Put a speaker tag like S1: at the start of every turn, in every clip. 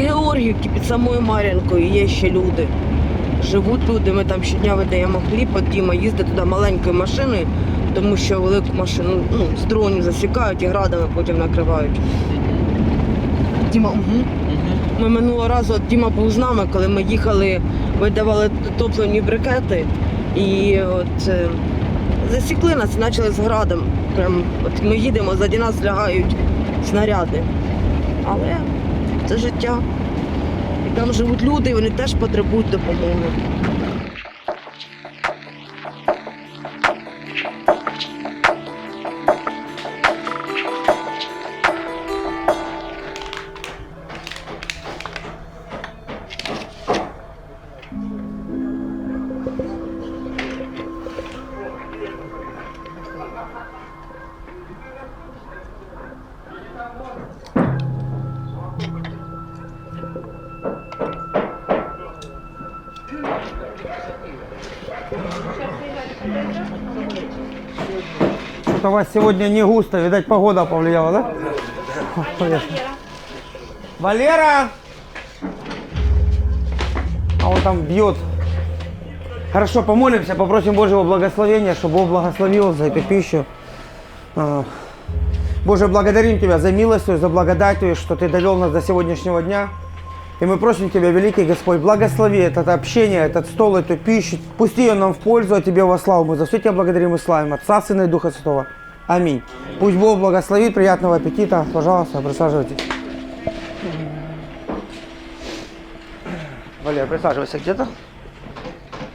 S1: Георгівки, під самою Мар'янкою є ще люди. Живуть люди, ми там щодня видаємо хліб, от Діма їздить туди маленькою машиною, тому що велику машину ну, з дронів засікають і градами потім накривають. Діма, угу. Ми минулого разу от Діма був з нами, коли ми їхали, видавали топлені брикети, і от е, засікли нас і почали з градом. Прям от ми їдемо, ззаді нас лягають снаряди. Але це життя. І там живуть люди, і вони теж потребують допомоги.
S2: Что-то у вас сегодня не густо, видать, погода повлияла, да? Понятно. Валера! А он там бьет. Хорошо, помолимся, попросим Божьего благословения, чтобы Бог благословил за эту пищу. А, Боже, благодарим Тебя за милостью, за благодатью, что Ты довел нас до сегодняшнего дня. И мы просим Тебя, великий Господь, благослови это общение, этот стол, эту пищу. Пусти ее нам в пользу, а Тебе во славу. Мы за все Тебя благодарим и славим. Отца, Сына и Духа Святого. Аминь. Пусть Бог благословит, приятного аппетита. Пожалуйста, присаживайтесь. Валер, присаживайся где-то.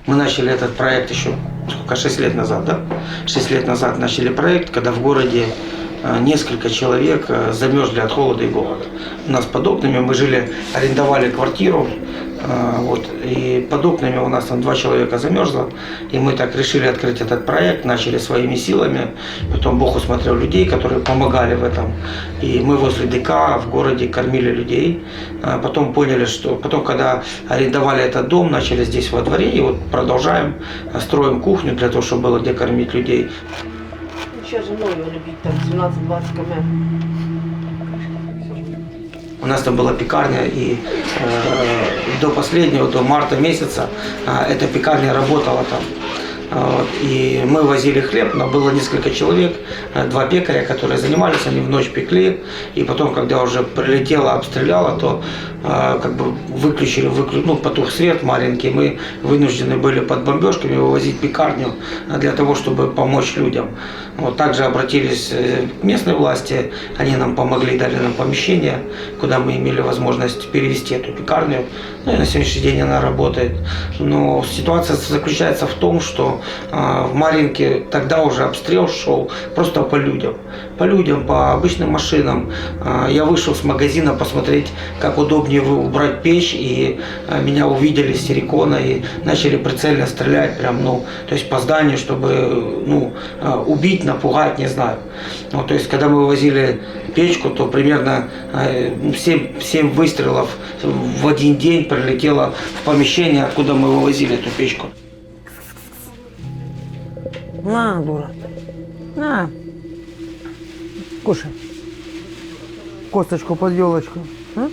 S3: Мы начали этот проект еще сколько, 6 лет назад, да? 6 лет назад начали проект, когда в городе несколько человек э, замерзли от холода и голода. У нас под окнами мы жили, арендовали квартиру, э, вот, и под окнами у нас там два человека замерзло, и мы так решили открыть этот проект, начали своими силами, потом Бог усмотрел людей, которые помогали в этом, и мы возле ДК в городе кормили людей, потом поняли, что потом, когда арендовали этот дом, начали здесь во дворе, и вот продолжаем, строим кухню для того, чтобы было где кормить людей.
S1: Ще женою любіть там 17-20 км.
S3: У нас там была пекарня, и э, до последнего, до марта месяца э, эта пекарня работала там. А, И мы возили хлеб, но было несколько человек, э, два пекаря, которые занимались, они в ночь пекли, и потом, когда уже прилетело, обстреляло, то э, как бы выключили, выклю... ну, потух свет маленький, мы вынуждены были под бомбежками вывозить пекарню э, для того, чтобы помочь людям. Вот, также обратились к местной власти, они нам помогли, дали нам помещение, куда мы имели возможность перевести эту пекарню. Ну на сегодняшний день она работает. Но ситуация заключается в том, что а, в Маринке тогда уже обстрел шел просто по людям. По людям, по обычным машинам. А, Я вышел с магазина посмотреть, как удобнее убрать печь, и а, меня увидели с силикона и начали прицельно стрелять прям, ну, то есть по зданию, чтобы, ну, а, убить, напугать, не знаю. Ну, то есть, когда мы вывозили печку, то примерно 7, 7 выстрелов в один день прилетело в помещение, откуда мы вывозили эту печку.
S2: На, дура. На. Кушай. Косточку под елочку. А?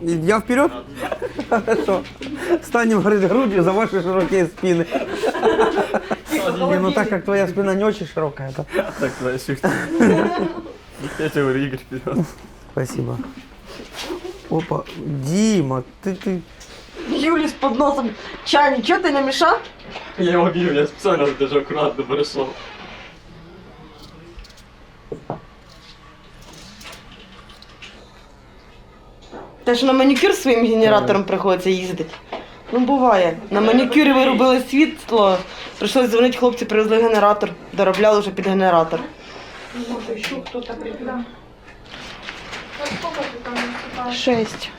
S2: Я вперед? Хорошо. Станем говорит, грудью за ваши широкие спины. Не, ну так как твоя спина не очень широкая, то
S4: Так, знаешь, Я тебе говорю, Игорь, вперед.
S2: спасибо. Опа, Дима, ты, ты,
S1: Юлі з під носом чай, нічого ти не мішав?
S4: Я его бил, я специально даже аккуратно прошел.
S1: Те ж на манікюр своїм генератором приходиться їздити. Ну буває. На манікюрі виробили світло, прийшлось дзвонити, хлопці привезли генератор, доробляли вже під генератор. Шесть.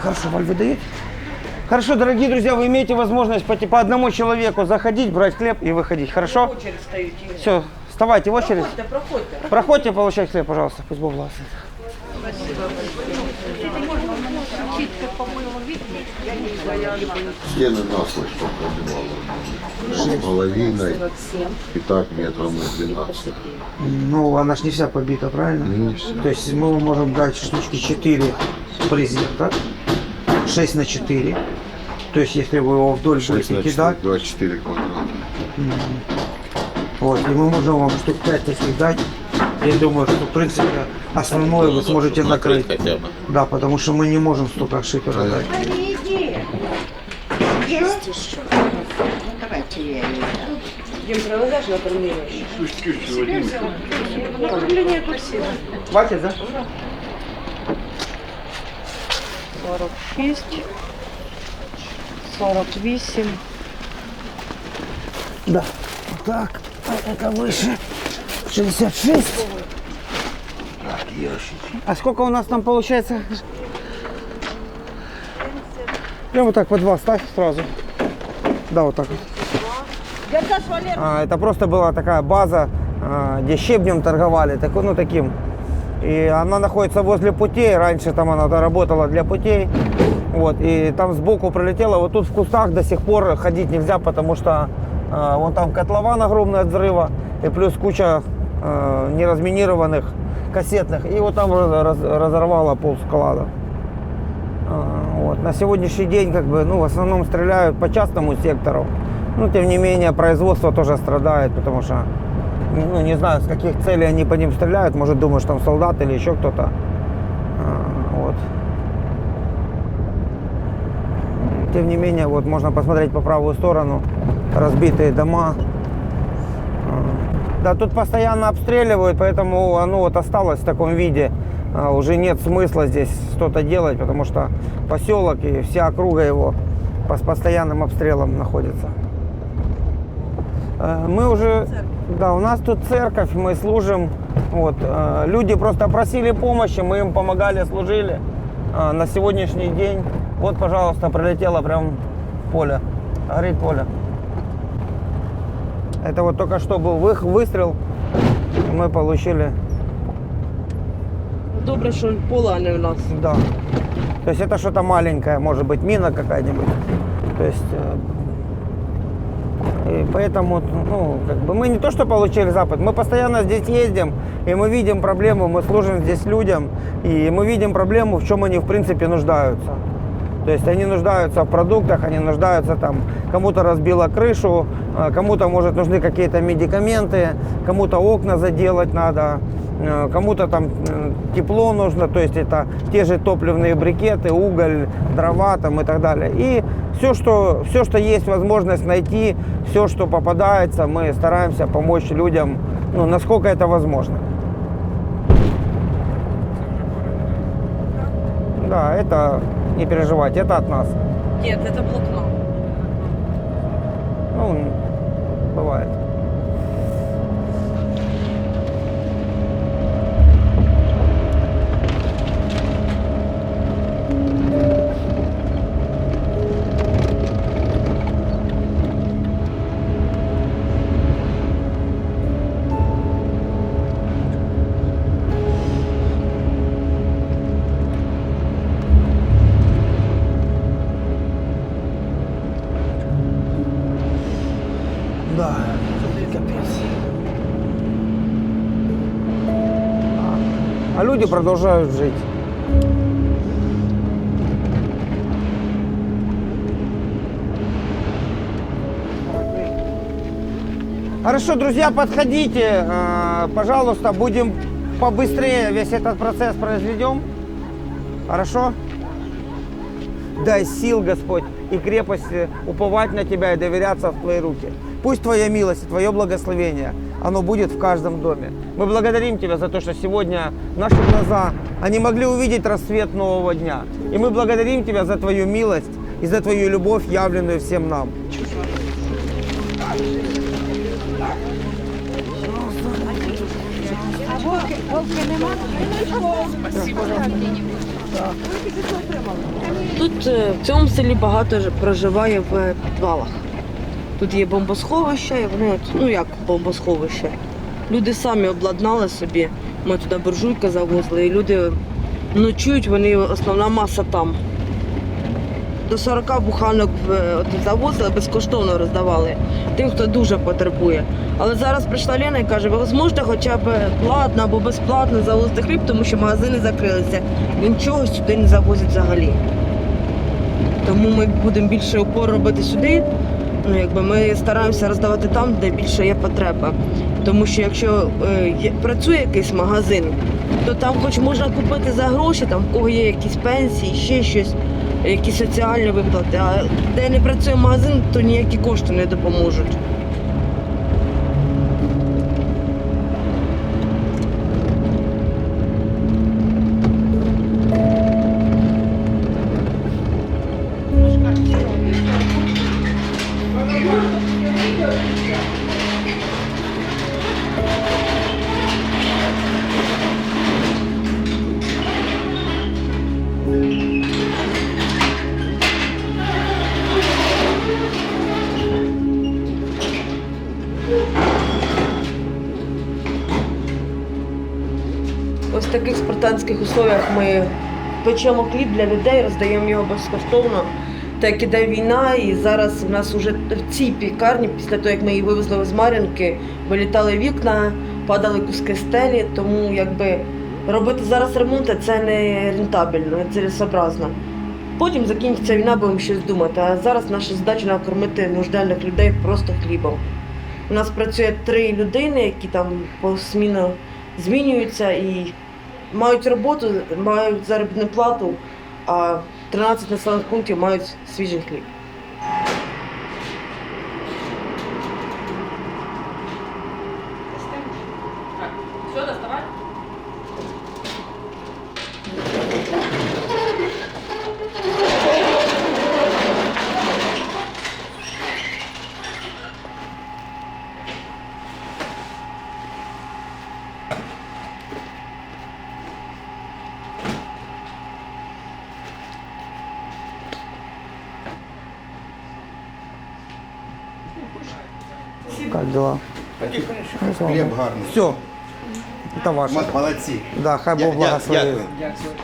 S2: Хорошо, Валь, вы даете? Хорошо, дорогие друзья, вы имеете возможность по, по одному человеку заходить, брать хлеб и выходить. Хорошо? Все,
S3: Вставайте в очередь.
S1: Проходьте, проходьте.
S3: Проходите, получайте хлеб, пожалуйста. Пусть Бог благословит.
S5: Стены наслышь пробивала. Половиной. И так метром на 12.
S3: Ну, она ж не вся побита, правильно?
S5: Не вся.
S3: То есть мы можем брать штучки 4 брезент, так? 6 на 4. То есть если вы его вдоль
S5: 6
S3: будете
S5: на 4,
S3: кидать,
S5: 24 квадрата.
S3: вот, и мы можем вам штук 5 таких дать. Я думаю, что в принципе основное вы сможете накрыть.
S5: хотя бы.
S3: Да, потому что мы не можем столько шипера дать.
S6: Давайте я ее дам.
S1: Дім, привезеш на кормлення?
S3: Хватит, да?
S1: 46, 48.
S3: Да. Так, а это выше. 66. А сколько у нас там получается? Прям вот так по два ставь сразу. Да, вот так вот. А, это просто была такая база, а, где щебнем торговали, так, ну таким. И она находится возле путей. Раньше там она работала для путей. Вот, и там сбоку пролетела. Вот тут в кустах до сих пор ходить нельзя, потому что а, вон там котлован огромный от взрыва. И плюс куча а, неразминированных кассетных. И вот там раз- раз- разорвало пол склада. А, Вот. На сегодняшний день как бы, ну, в основном стреляют по частному сектору. Но тем не менее производство тоже страдает, потому что ну, не знаю, с каких целей они по ним стреляют. Может, думают, что там солдат или еще кто-то. А, Вот. Тем не менее, вот можно посмотреть по правую сторону. Разбитые дома. А, Да, тут постоянно обстреливают, поэтому оно вот осталось в таком виде. А, Уже нет смысла здесь что-то делать, потому что поселок и вся округа его под постоянным обстрелом находится. Э, Мы уже, да, у нас тут церковь, мы служим. Вот, э, люди просто просили помощи, мы им помогали, служили. А На сегодняшний день, вот, пожалуйста, прилетело прям в поле, горит поле. Это вот только что был вы- выстрел, мы получили,
S1: Добре, що поле, а не в нас.
S3: да. То есть это что-то маленькое, может быть, мина какая-нибудь. То есть э, И поэтому, ну, как бы мы не то, что получили Запад, мы постоянно здесь ездим, и мы видим проблему, мы служим здесь людям, и мы видим проблему, в чем они, в принципе, нуждаются. То есть они нуждаются в продуктах, они нуждаются там, кому-то разбило крышу, э, кому-то, может, нужны какие-то медикаменты, кому-то окна заделать надо, кому-то там э, тепло нужно, то есть это те же топливные брикеты, уголь, дрова там и так далее. И все, что, все, что есть возможность найти, все, что попадается, мы стараемся помочь людям, ну, насколько это возможно. Да, это не переживайте, это от нас.
S1: Ні, це блокнот.
S3: Ну, бывает. Да, капец. А люди продолжают жить. Хорошо, друзья, подходите, э, пожалуйста, будем побыстрее весь этот процесс произведем. Хорошо? Дай сил, Господь, и крепости уповать на Тебя и доверяться в Твои руки. Пусть Твоя милость и Твое благословение, оно будет в каждом доме. Мы благодарим Тебя за то, что сегодня наши глаза, они могли увидеть рассвет нового дня. И мы благодарим Тебя за Твою милость и за Твою любовь, явленную всем нам.
S1: Тут е, в цьому селі багато проживає в е, підвалах. Тут є бомбосховище, і вони, от, ну як бомбосховище. Люди самі обладнали собі. Ми туди буржуйки завозили, і люди ночують, вони основна маса там. До 40 буханок завозили, безкоштовно роздавали тим, хто дуже потребує. Але зараз прийшла Лена і каже, ви зможете хоча б платно або безплатно завозити хліб, тому що магазини закрилися. Нічого сюди не завозять взагалі. Тому ми будемо більше упор робити сюди. Ну, якби ми стараємося роздавати там, де більше є потреба. Тому що якщо е, працює якийсь магазин, то там хоч можна купити за гроші, там в кого є якісь пенсії, ще щось, якісь соціальні виплати. А де не працює магазин, то ніякі кошти не допоможуть. Таких условиях ми печемо хліб для людей, роздаємо його безкоштовно. Так іде війна, і зараз у нас вже в цій пікарні, після того як ми її вивезли з Мар'їнки, вилітали вікна, падали куски стелі, тому якби робити зараз ремонт це не рентабельно, не цілесообразно. Потім закінчиться війна, будемо щось думати. А зараз наша задача накормити нужденних людей просто хлібом. У нас працює три людини, які там посмінно змінюються і мають роботу, мають заробітну плату, а 13 населених пунктів мають свіжий хліб.
S3: Дела?
S6: Хліб гарний.
S3: Все. Это ваше.
S6: Молодці.
S3: Да, хай Бог
S6: дя-
S3: благословит.
S6: Дякую.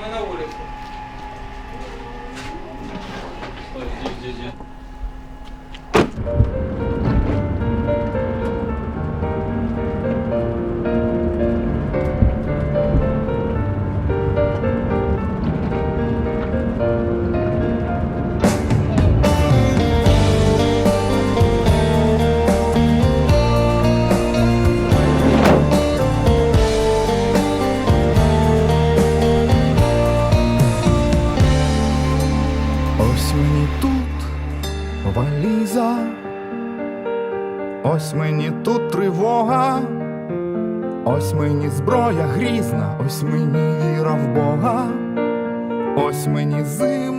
S7: Мы на улице.
S8: ось мені зброя грізна, ось мені віра в Бога, ось мені зима.